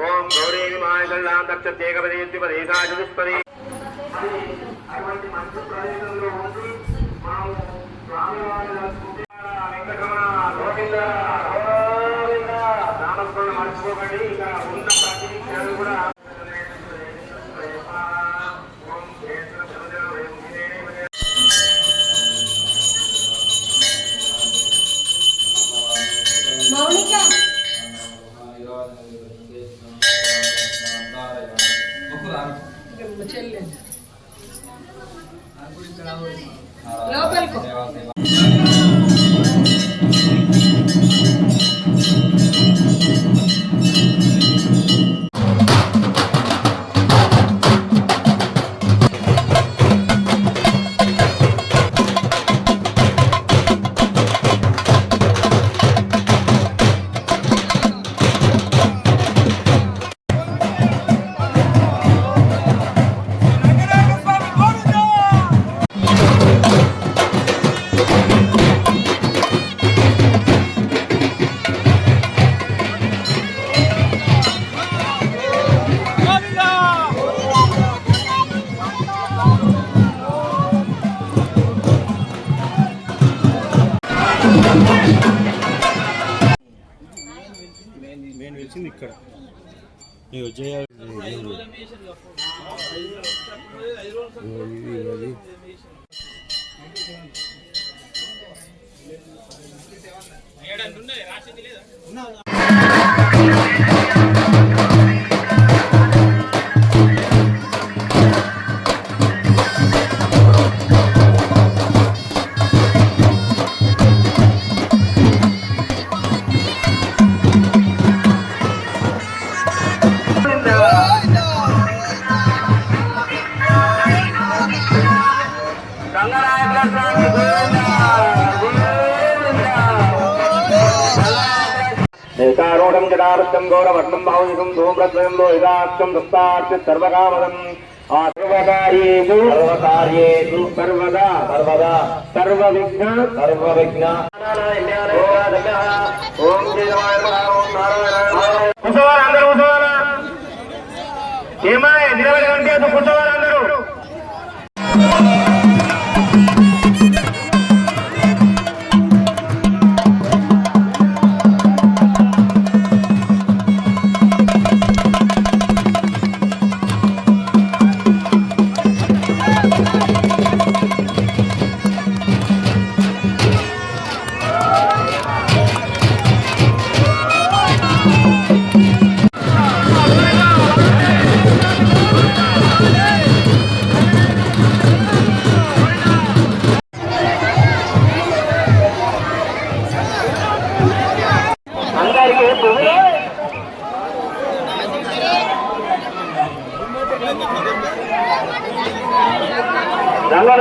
ఓం గౌరీ మాయకల్లాం దక్షత్యేకపదేత్యుపదే చతుష్పదే. మరి అటువంటి మంచి ప్రదేశంలో ఉండి స్వామివారి వెంకటరమణ గోవింద మర్చిపోకండి. ఇక ఉన్న ప్రతి కూడా ఇక్కడ. వెలిసింది ఇక్కడ నీకు రాసింది లేదా? ఏకారూఢం జటారత్యం గౌరవర్ణం భావయుగం ధూమ్రద్వయం లోహితాక్షం దస్తాక్ష సర్వకామదం సర్వకార్యేషు సర్వకార్యేషు సర్వదా సర్వదా సర్వ విఘ్న సర్వ విఘ్న ఓం అందరూ ఏమా నిలబడి కూర్చోవాలా?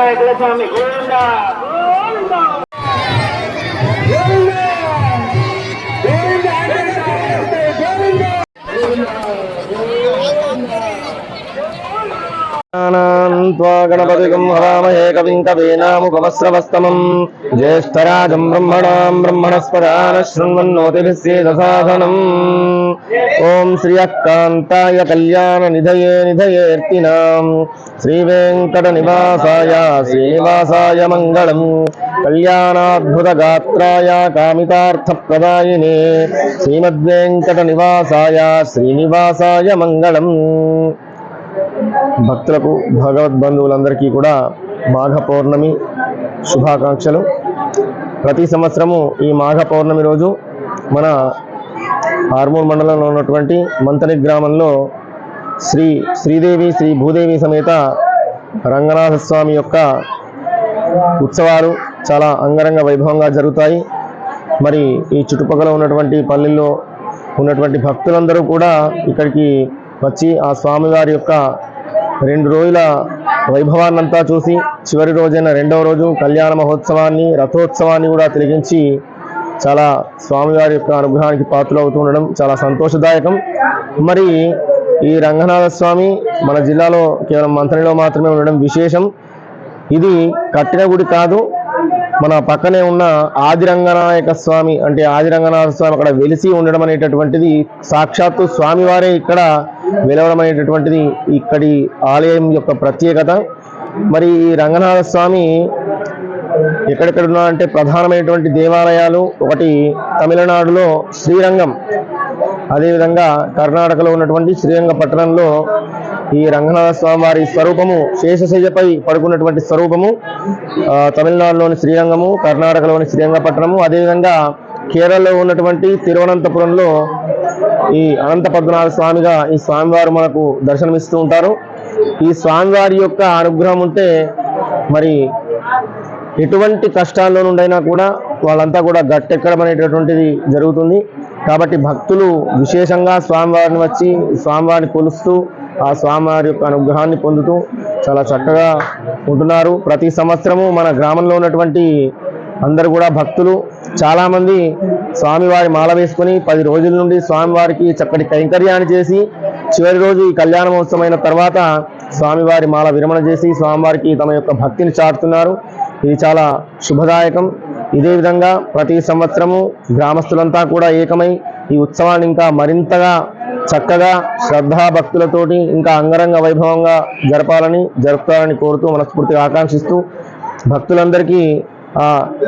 రంగనాయకుల స్వామి గోవింద గోవింద గణపతిగం హవామహే కవిం కవీనాముపమస్రవస్తమం జ్యేష్ఠరాజం బ్రహ్మణాం బ్రహ్మణస్పదాన శృణ్వన్నోతిభిస్సేదసాధనం ఓం శ్రియకాంతాయ కళ్యాణ నిధయే నిధయేర్తినాం శ్రీవేంకట నివాసాయ శ్రీనివాసాయ మంగళం కళ్యాణాద్భుత గాత్రాయ కామితార్థప్రదాయినే శ్రీమద్వేంకట నివాసాయ శ్రీనివాసాయ మంగళం భక్తులకు భగవద్ బంధువులందరికీ కూడా మాఘ పౌర్ణమి శుభాకాంక్షలు. ప్రతి సంవత్సరము ఈ మాఘ పౌర్ణమి రోజు మన ఆర్మూర్ మండలంలో ఉన్నటువంటి మంతని గ్రామంలో శ్రీ శ్రీదేవి శ్రీ భూదేవి సమేత రంగనాథ స్వామి యొక్క ఉత్సవాలు చాలా అంగరంగ వైభవంగా జరుగుతాయి. మరి ఈ చుట్టుపక్కల ఉన్నటువంటి పల్లెల్లో ఉన్నటువంటి భక్తులందరూ కూడా ఇక్కడికి వచ్చి ఆ స్వామివారి యొక్క రెండు రోజుల వైభవాన్నంతా చూసి చివరి రోజైన రెండవ రోజు కళ్యాణ మహోత్సవాన్ని రథోత్సవాన్ని కూడా తిరిగించి చాలా స్వామివారి యొక్క అనుగ్రహానికి పాత్రలు అవుతుండడం చాలా సంతోషదాయకం. మరి ఈ రంగనాథ స్వామి మన జిల్లాలో కేవలం మంత్రిలో మాత్రమే ఉండడం విశేషం. ఇది కట్టిన గుడి కాదు మన పక్కనే ఉన్న ఆదిరంగనాయక స్వామి అంటే ఆదిరంగనాథ స్వామి అక్కడ వెలిసి ఉండడం అనేటటువంటిది సాక్షాత్తు స్వామివారే ఇక్కడ వెలవడం అనేటటువంటిది ఇక్కడి ఆలయం యొక్క ప్రత్యేకత. మరి ఈ రంగనాథ స్వామి ఎక్కడెక్కడ ఉన్నారంటే ప్రధానమైనటువంటి దేవాలయాలు ఒకటి తమిళనాడులో శ్రీరంగం. అదేవిధంగా కర్ణాటకలో ఉన్నటువంటి శ్రీరంగ పట్టణంలో ఈ రంగనాథ స్వామి వారి స్వరూపము శేషశయ్యపై పడుకున్నటువంటి స్వరూపము తమిళనాడులోని శ్రీరంగము కర్ణాటకలోని శ్రీరంగపట్నము అదేవిధంగా కేరళలో ఉన్నటువంటి తిరువనంతపురంలో ఈ అనంత పద్మనాభ స్వామిగా ఈ స్వామివారు మనకు దర్శనమిస్తూ ఉంటారు. ఈ స్వామివారి యొక్క అనుగ్రహం ఉంటే మరి ఎటువంటి కష్టాల్లో నుండైనా కూడా వాళ్ళంతా కూడా గట్టెక్కడం అనేటటువంటిది జరుగుతుంది. కాబట్టి భక్తులు విశేషంగా స్వామివారిని వచ్చి స్వామివారిని కొలుస్తూ ఆ స్వామివారి యొక్క అనుగ్రహాన్ని పొందుతూ చాలా చక్కగా ఉంటున్నారు. ప్రతి సంవత్సరము మన గ్రామంలో ఉన్నటువంటి అందరూ కూడా భక్తులు. చాలామంది స్వామివారి మాల వేసుకుని పది రోజుల నుండి స్వామివారికి చక్కటి కైంకర్యాన్ని చేసి చివరి రోజు ఈ కళ్యాణ మహోత్సవమైన తర్వాత స్వామివారి మాల విరమణ చేసి స్వామివారికి తమ యొక్క భక్తిని చాటుతున్నారు. ఇది చాలా శుభదాయకం. ఇదే విధంగా ప్రతి సంవత్సరము గ్రామస్తులంతా కూడా ఏకమై ఈ ఉత్సవాన్ని ఇంకా మరింతగా చక్కగా శ్రద్ధా భక్తులతోటి ఇంకా అంగరంగ వైభవంగా జరపాలని జరుపుతారని కోరుతూ మనస్ఫూర్తిగా ఆకాంక్షిస్తూ భక్తులందరికీ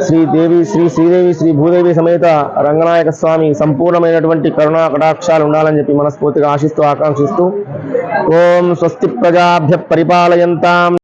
శ్రీదేవి శ్రీ శ్రీ శ్రీదేవి శ్రీ భూదేవి సమేత రంగనాయక స్వామి సంపూర్ణమైనటువంటి కరుణా కటాక్షాలు ఉండాలని చెప్పి మనస్ఫూర్తిగా ఆశిస్తూ ఆకాంక్షిస్తూ ఓం స్వస్తి ప్రజాభ్య పరిపాలయంతాం.